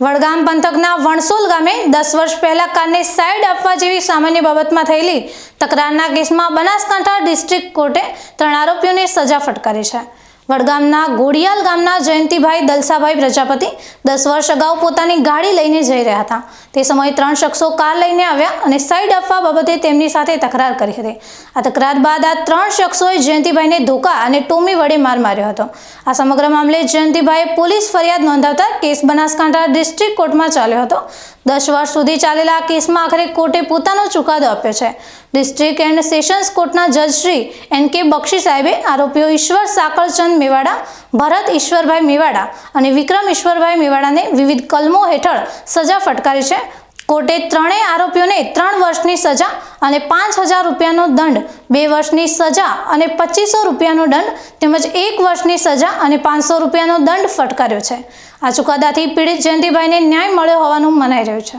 વડગામ પંથકના વણસોલ ગામે દસ વર્ષ પહેલા કારને સાઈડ આપવા જેવી સામાન્ય બાબતમાં થયેલી તકરારના કેસમાં બનાસકાંઠા ડિસ્ટ્રિક્ટ કોર્ટે ત્રણ આરોપીઓને સજા ફટકારી છે. વડગામના ગોડિયાલ ગામના જયંતિભાઈ દલસાભાઈ પ્રજાપતિ દસ વર્ષ અગાઉ પોતાની ગાડી લઈને જઈ રહ્યા હતા. તે સમયે ત્રણ શખ્સો કાર લઈને આવ્યા અને સાઈડ આપવા બાબતે તેમની સાથે તકરાર કરી હતી. આ તકરાર બાદ આ ત્રણ શખ્સોએ જયંતિભાઈને ધોકા અને ટોમી વડે માર માર્યો હતો. આ સમગ્ર મામલે જયંતિભાઈએ પોલીસ ફરિયાદ નોંધાવતા કેસ બનાસકાંઠા ડિસ્ટ્રિક્ટ કોર્ટમાં ચાલ્યો હતો. દસ વર્ષ સુધી ચાલેલા આ કેસમાં આખરે કોર્ટે પોતાનો ચુકાદો આપ્યો છે. ડિસ્ટ્રિક્ટ એન્ડ સેશન્સ કોર્ટના જજશ્રી એન કે બક્ષી સાહેબે આરોપીઓ ઈશ્વર સાકળચંદ મેવાડા, ભરત ઈશ્વરભાઈ મેવાડા અને વિક્રમ ઈશ્વરભાઈ મેવાડાને વિવિધ કલમો હેઠળ સજા ફટકારી છે. કોર્ટે ત્રણેય આરોપીઓને ત્રણ વર્ષની સજા અને પાંચ હજાર રૂપિયાનો દંડ, બે વર્ષની સજા અને પચીસો રૂપિયાનો દંડ તેમજ એક વર્ષની સજા અને પાંચસો રૂપિયાનો દંડ ફટકાર્યો છે. આ ચુકાદાથી પીડિત જયંતિભાઈને ન્યાય મળ્યો હોવાનું મનાઈ રહ્યું છે.